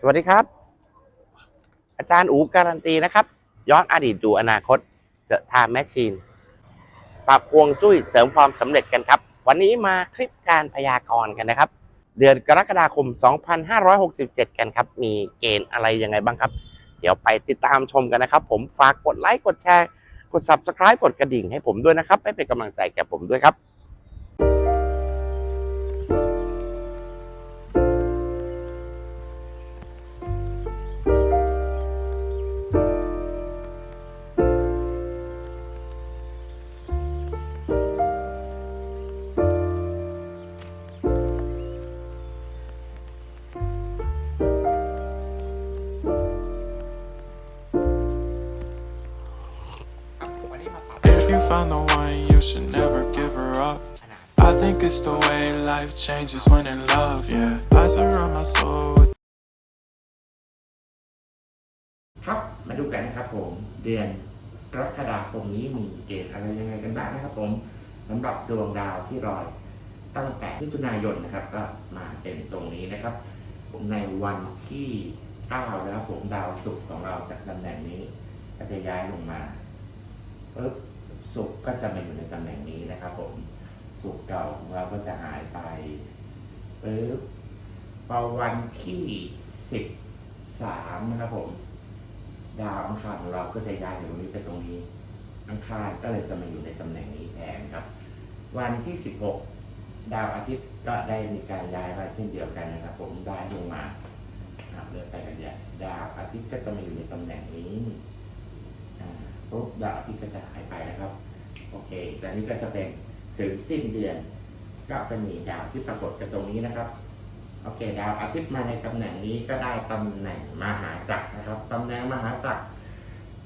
สวัสดีครับ อาจารย์อูการันตีนะครับ ย้อนอดีตดูอนาคต The Time Machine ปรับพวงจุ้ยเสริมความสำเร็จกันครับ วันนี้มาคลิปการพยากรณ์กันนะครับ เดือนกรกฎาคม 2567 กันครับ มีเกณฑ์อะไรยังไงบ้างครับ เดี๋ยวไปติดตามชมกันนะครับ ผมฝากกดไลค์กดแชร์ กด Subscribe กดกระดิ่งให้ผมด้วยนะครับให้เป็นกำลังใจแก่ผมด้วยครับ find the one, you should never give her up. I think it's the way life changes when in love, yeah. I surround my soul with ครับมาดูกันนะครับผมเดือนกรกฎาคมนี้มีเกณฑ์อะไรยังไงกันบ้างนะครับผมสำหรับดวงดาวที่ลอยตั้งแต่มิถุนายนนะครับก็มาเป็นตรงนี้นะครับ ในวันที่9นะครับผมดาวศุกร์ของเราจากตำแหน่งนี้ก็จะย้ายลงมาปุ๊บ ศุกก็จะมาอยู่ในตำแหน่งนี้นะครับผมศุกเก่าของเราก็จะหายไปปุ๊บพอวันที่13นะครับผม ดาวอังคารของเราก็จะย้ายจากตรงนี้ไปตรงนี้ อังคารก็เลยจะมาอยู่ในตำแหน่งนี้แทนครับ วันที่16ดาวอาทิตย์ก็ได้มีการย้ายมาเช่นเดียวกันนะครับ ผมย้ลงมาเลื่อนไปกันใหญ่ดาวอาทิตย์ก็จะมาอยู่ในตำแหน่งนี้ ปุ๊บดาวอาทิตย์ก็จะหายไปนะครับ โอเค แต่นี้ก็จะเป็นถึงสิ้นเดือน ก็จะมีดาวที่ปรากฏกันตรงนี้นะครับ โอเค ดาวอาทิตย์มาในตำแหน่งนี้ก็ได้ตำแหน่งมหาจักรนะครับตำแหน่งมหาจักร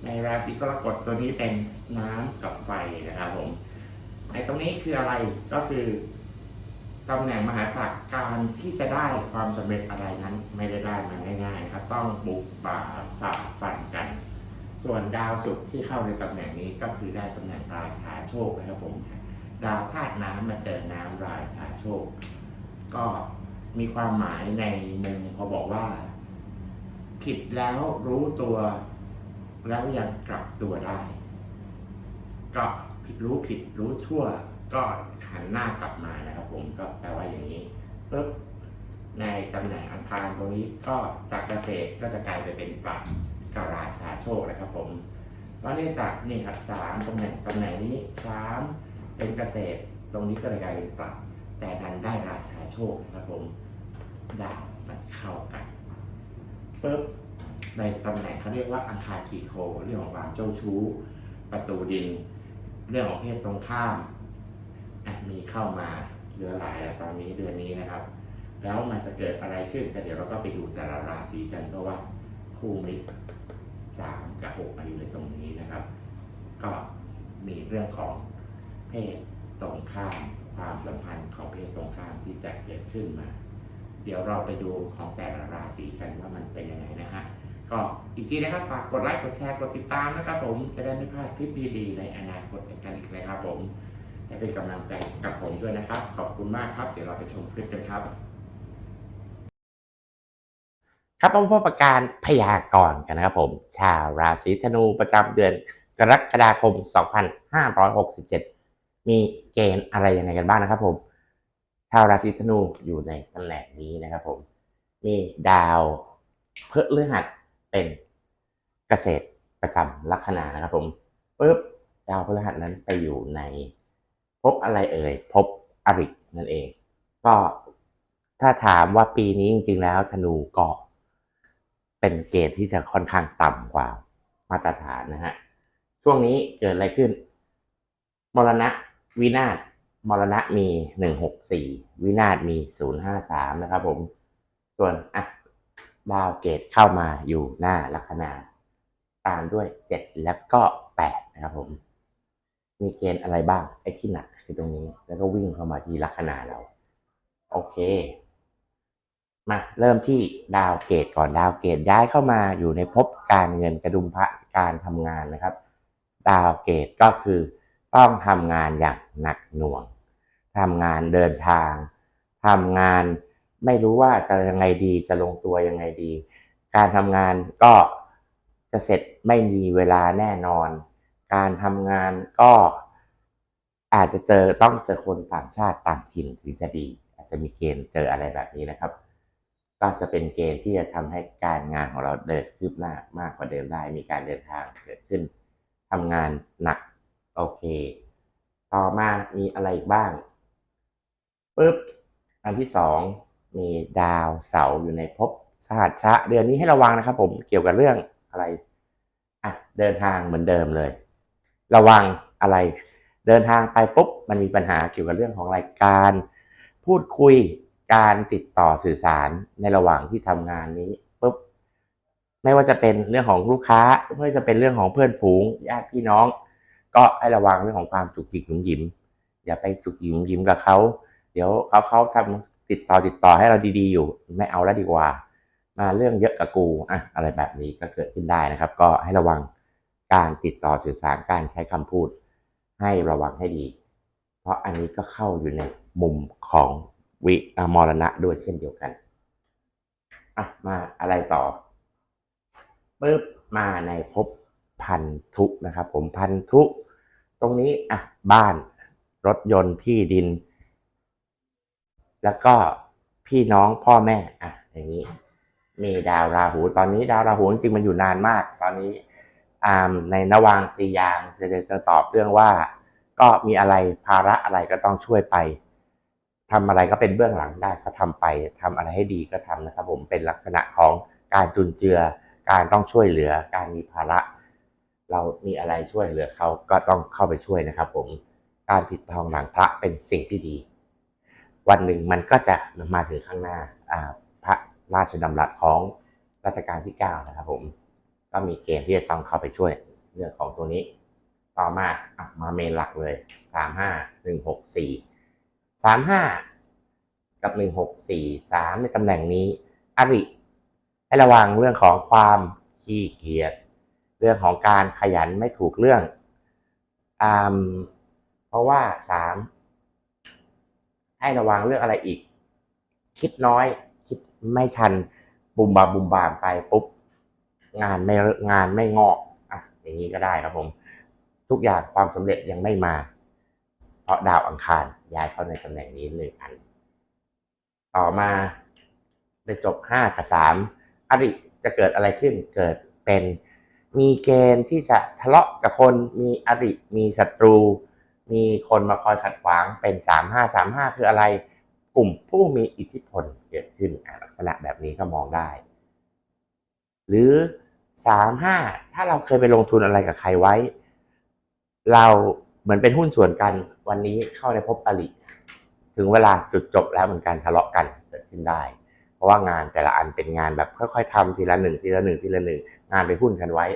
ในราศีกรกฎตัวนี้เป็นน้ำกับไฟนะครับผมในตรงนี้คืออะไรก็คือตำแหน่งมหาจักรการที่จะได้ความสำเร็จอะไรนั้นไม่ได้ได้มาง่าย ๆ ครับ ต้องบุกป่าฝ่าฟันกัน ส่วนดาวศุกร์ที่เข้าในตำแหน่งนี้ก็คือได้ตำแหน่งราชาโชคนะครับผม ดาวธาตุน้ำมาเจอน้ำราชาโชค ก็มีความหมายในมุมเขาบอกว่า ผิดแล้วรู้ตัว แล้วยังกลับตัวได้ ก็ผิดรู้ผิดรู้ทั่ว ก็หันหน้ากลับมานะครับผมก็แปลว่าอย่างนี้ปุ๊บในตำแหน่งอังคารตรงนี้ก็จากเกษตรก็จะกลายไปเป็นปลั กกราชาโชคนะครับผมก็เนื่องจากนี่ครับสามตำแหน่งตำแหน่งนี้สามเป็นเกษตร ตรงนี้ก็เลยกลายเป็นปลักแต่ดันได้ราชาโชคนะครับผมดาวมันเข้ากันปุ๊บในตำแหน่งเขาเรียกว่าอังคารขีโค เรื่องของความเจ้าชู้ ประตูดิน เรื่องของเพศตรงข้ามมีเข้ามาเรือหลายแล้วตอนนี้เดือนนี้นะครับ แล้วมันจะเกิดอะไรขึ้นก็เดี๋ยวเราก็ไปดูแต่ละราศีกันเพราะว่าคู่มิตร สามกับหกมาอยู่ในตรงนี้นะครับ ก็มีเรื่องของเพศตรงข้ามความสัมพันธ์ของเพศตรงข้ามที่จะเกิดขึ้นมา เดี๋ยวเราไปดูของแต่ละราศีกันว่ามันเป็นยังไงนะฮะก็อีกทีนะครับฝากกดไลค์กดแชร์กดติดตามนะครับผมจะได้ไม่พลาดคลิปดีๆในอนาคตกันอีกนะครับผมและเป็นกำลังใจกับผมด้วยนะครับ ขอบคุณมากครับ เดี๋ยวเราไปชมคลิปกันครับ ครับมาพบกับการพยากรณ์กันนะครับผม ชาวราศีธนูประจำเดือนกรกฎาคม 2567 มีเกณฑ์อะไรยังไงกันบ้างนะครับผม ชาวราศีธนูอยู่ในตำแหน่งนี้นะครับผม มีดาวพฤหัสเป็นเกษตรประจำลัคนานะครับผมปุ๊บดาวพฤหัสนั้นไปอยู่ในภพอะไรเอ่ยภพอรินั่นเอง ก็ถ้าถามว่าปีนี้จริงๆแล้วธนูก็ เป็นเกณฑ์ที่จะค่อนข้างต่ำกว่ามาตรฐานนะฮะ ช่วงนี้เกิดอะไรขึ้น มรณะวินาศมรณะมีหนึ่งหกสี่วินาศมีศูนย์ห้าสามนะครับผม ส่วนอะดาวเกตเข้ามาอยู่หน้าลัคนาตามด้วยเจ็ดแล้วก็แปดนะครับผม มีเกณฑ์อะไรบ้างไอ้ที่หนักคือตรงนี้ แล้วก็วิ่งเข้ามาที่ลัคนาเรา โอเค มาเริ่มที่ดาวเกตก่อนดาวเกตย้ายเข้ามาอยู่ในภพการเงินกระดุมพระการทำงานนะครับ ดาวเกตก็คือต้องทำงานอย่างหนักหน่วงทำงานเดินทางทำงานไม่รู้ว่าจะยังไงดีจะลงตัวยังไงดี การทำงานก็จะเสร็จไม่มีเวลาแน่นอน การทำงานก็อาจจะเจอต้องเจอคนต่างชาติต่างถิ่นถึงจะดี อาจจะมีเกณฑ์เจออะไรแบบนี้นะครับ ก็จะเป็นเกณฑ์ที่จะทำให้การงานของเราเดินคืบหน้ามากกว่าเดิมได้ มีการเดินทางเกิดขึ้นทำงานหนักโอเค ต่อมามีอะไรอีกบ้างปุ๊บอันที่สองมีดาวเสาอยู่ในภพสหัสชะ เดือนนี้ให้ระวังนะครับ ผมเกี่ยวกับเรื่องอะไรอะเดินทางเหมือนเดิมเลย ระวังอะไร เดินทางไปปุ๊บมันมีปัญหาเกี่ยวกับเรื่องของรายการ พูดคุย การติดต่อสื่อสารในระหว่างที่ทำงานนี้ปุ๊บไม่ว่าจะเป็นเรื่องของลูกค้าไม่ว่าจะเป็นเรื่องของเพื่อนฝูงญาติพี่น้อง ก็ให้ระวังเรื่องของความจุกจิกหยุ่มหยิม อย่าไปจุกจิกหยุ่มหยิมกับเขาเดี๋ยวเขาเขาทำติดต่อติดต่อให้เราดีๆอยู่ ไม่เอาแล้วดีกว่า มาเรื่องเยอะกับกูอะอะไรแบบนี้ก็เกิดขึ้นได้นะครับ ก็ให้ระวังการติดต่อสื่อสารการใช้คำพูด ให้ระวังให้ดี เพราะอันนี้ก็เข้าอยู่ในมุมของ วิมรณะด้วยเช่นเดียวกันอะมาอะไรต่อปึ๊บมาในภพพันธุนะครับ ผมพันธุ ตรงนี้อะบ้านรถยนต์ที่ดิน แล้วก็พี่น้องพ่อแม่อะอย่างนี้ มีดาวราหู ตอนนี้ดาวราหูจริงมันอยู่นานมาก ตอนนี้อ่าในนวางตียางจะจะตอบเรื่องว่า ก็มีอะไรภาระอะไรก็ต้องช่วยไป ทำอะไรก็เป็นเบื้องหลังได้ก็ทำไปทำอะไรให้ดีก็ทำนะครับ ผมเป็นลักษณะของการจุนเจือ การต้องช่วยเหลือ การมีภาระ เรามีอะไรช่วยเหลือเขาก็ต้องเข้าไปช่วยนะครับ ผมการผิดทองหลังพระเป็นสิ่งที่ดี วันหนึ่งมันก็จะมาถึงข้างหน้าพระราชดำรัสของรัชกาลที่ 9 นะครับผม ก็มีเกณฑ์ที่จะต้องเข้าไปช่วยเรื่องของตัวนี้ ต่อมาอมาเมนหลักเลย 3 5 1 6 4 3 5กับ1 6 4 3ในตำแหน่งนี้อริให้ระวังเรื่องของความขี้เกียจเรื่องของการขยันไม่ถูกเรื่องอ่าเพราะว่าสามให้ระวังเรื่องอะไรอีก คิดน้อย คิดไม่ชัน บุมบาบุมบามไปปุ๊บงานไม่งานไม่งอกอะอย่างนี้ก็ได้ครับผม ทุกอย่างความสำเร็จยังไม่มา ราะดาวอังคารย้ายเข้าในตำแหน่งนี้หนึ่งอัน ต่อมาไปจบห้ากับสามอริจะเกิดอะไรขึ้นเกิดเป็นมีเกณฑ์ที่จะทะเลาะกับคนมีอริมีศัตรู มีคนมาคอยขัดขวางเป็นสามห้าสามห้าคืออะไร กลุ่มผู้มีอิทธิพลเกิดขึ้นลักษณะแบบนี้ก็มองได้ หรือสามห้าถ้าเราเคยไปลงทุนอะไรกับใครไว้ เรา เหมือนเป็นหุ้นส่วนกันวันนี้เข้าในภพอริถึงเวลาจุดจบแล้วเหมือนกันทะเลาะกันเกิดขึ้นได้ เพราะว่างานแต่ละอันเป็นงานแบบค่อยๆทำทีละหนึ่งทีละหนึ่งทีละหนึ่งงานไปหุ้นกันไว้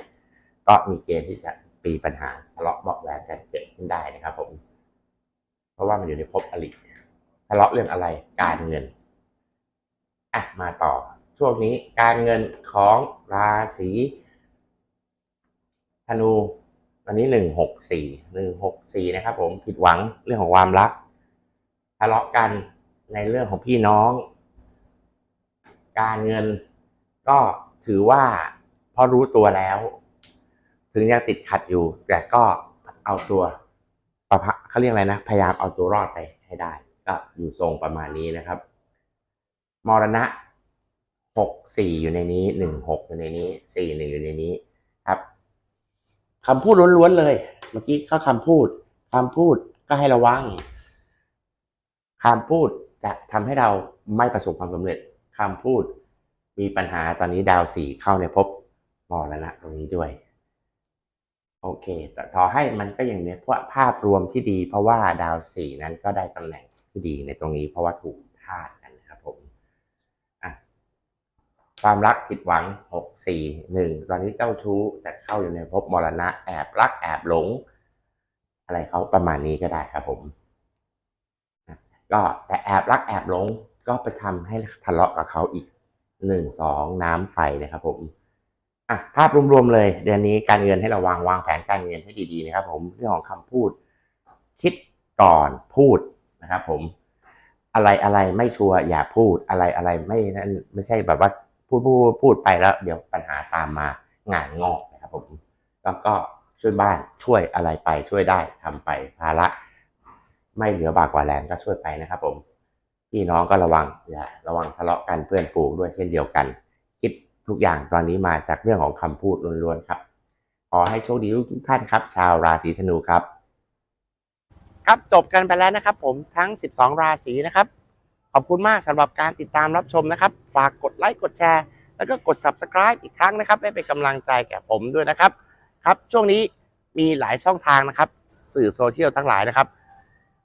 ก็มีเกณฑ์ที่จะปีปัญหาทะเลาะเบาะแว้งกันเกิดขึ้นได้นะครับ ผม เพราะว่ามันอยู่ในภพอริทะเลาะเรื่องอะไรการเงินอะมาต่อ ช่วงนี้การเงินของราศีธนู วันนี้หนึ่งหกสี่หนึ่งหกสี่นะครับผมผิดหวังเรื่องของความรักทะเลาะกันในเรื่องของพี่น้อง การเงินก็ถือว่าพอรู้ตัวแล้ว ถึงยังติดขัดอยู่ แต่ก็เอาตัวประพะเขาเรียกอะไรนะ พยายามเอาตัวรอดไปให้ได้ ก็อยู่ทรงประมาณนี้นะครับ มรณะหกสี่อยู่ในนี้หนึ่งหกอยู่ในนี้สี่หนึ่งอยู่ในนี้ครับ คำพูดล้วนๆเลย เมื่อกี้ก็คำพูดคำพูดก็ให้ระวังคำพูดจะทำให้เราไม่ประสบความสำเร็จคำพูดมีปัญหาตอนนี้ดาวสี่เข้าในภพมรณะตรงนี้ด้วย โอเค แต่ต่อให้มันก็อย่างนี้เพราะภาพรวมที่ดี เพราะว่าดาวสี่นั้นก็ได้ตำแหน่งที่ดีในตรงนี้ เพราะว่าถูกธาตุกันนะครับผมอะ ความรักผิดหวังหกสี่หนึ่งตอนนี้เจ้าชู้แต่เข้าอยู่ในภพมรณะแอบรักแอบหลง อะไรเขาประมาณนี้ก็ได้ครับผม ก็แต่แอบรักแอบหลงก็ไปทำให้ทะเลาะกับเขาอีกหนึ่งสองน้ำไฟนะครับผมอะภาพรวมๆเลย เดือนนี้การเงินให้ราวางวางแผนการเงินให้ดีๆนะครับผมเรื่องของคำพูด คิดก่อนพูดนะครับผมอะไรอะไรไม่ชัวร์อย่าพูดอะไรอะไรไม่นั่นไม่ใช่แบบว่า พูดพูดพูดไปแล้ว เดี๋ยวปัญหาตามมางานงอกนะครับผมแล้วก็ช่วยบ้านช่วยอะไรไปช่วยได้ทำไปภาระไม่เหลือบากกว่าแรงก็ช่วยไปนะครับ ผมพี่น้องก็ระวังอย่าระวังทะเลาะกันเพื่อนฝูงด้วยเช่นเดียวกัน คิดทุกอย่างตอนนี้มาจากเรื่องของคำพูดล้วนๆครับขอให้โชคดีทุกท่านครับ ชาวราศีธนูครับ ครับจบกันไปแล้วนะครับ ผมทั้ง 12 ราศีนะครับ ขอบคุณมากสำหรับการติดตามรับชมนะครับ ฝากกดไลค์กดแชร์ แล้วก็กด subscribe อีกครั้งนะครับให้เป็นกำลังใจแก่ผมด้วยนะครับ ครับช่วงนี้มีหลายช่องทางนะครับ สื่อโซเชียลทั้งหลายนะครับ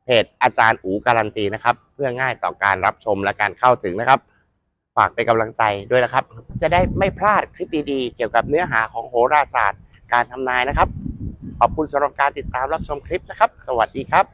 เพจอาจารย์อูการันตีนะครับ เพื่อง่ายต่อการรับชมและการเข้าถึงนะครับ ฝากเป็นกำลังใจด้วยนะครับ จะได้ไม่พลาดคลิปดีๆ เกี่ยวกับเนื้อหาของโหราศาสตร์ การทำนายนะครับ ขอบคุณสำหรับการติดตามรับชมคลิปนะครับ สวัสดีครับ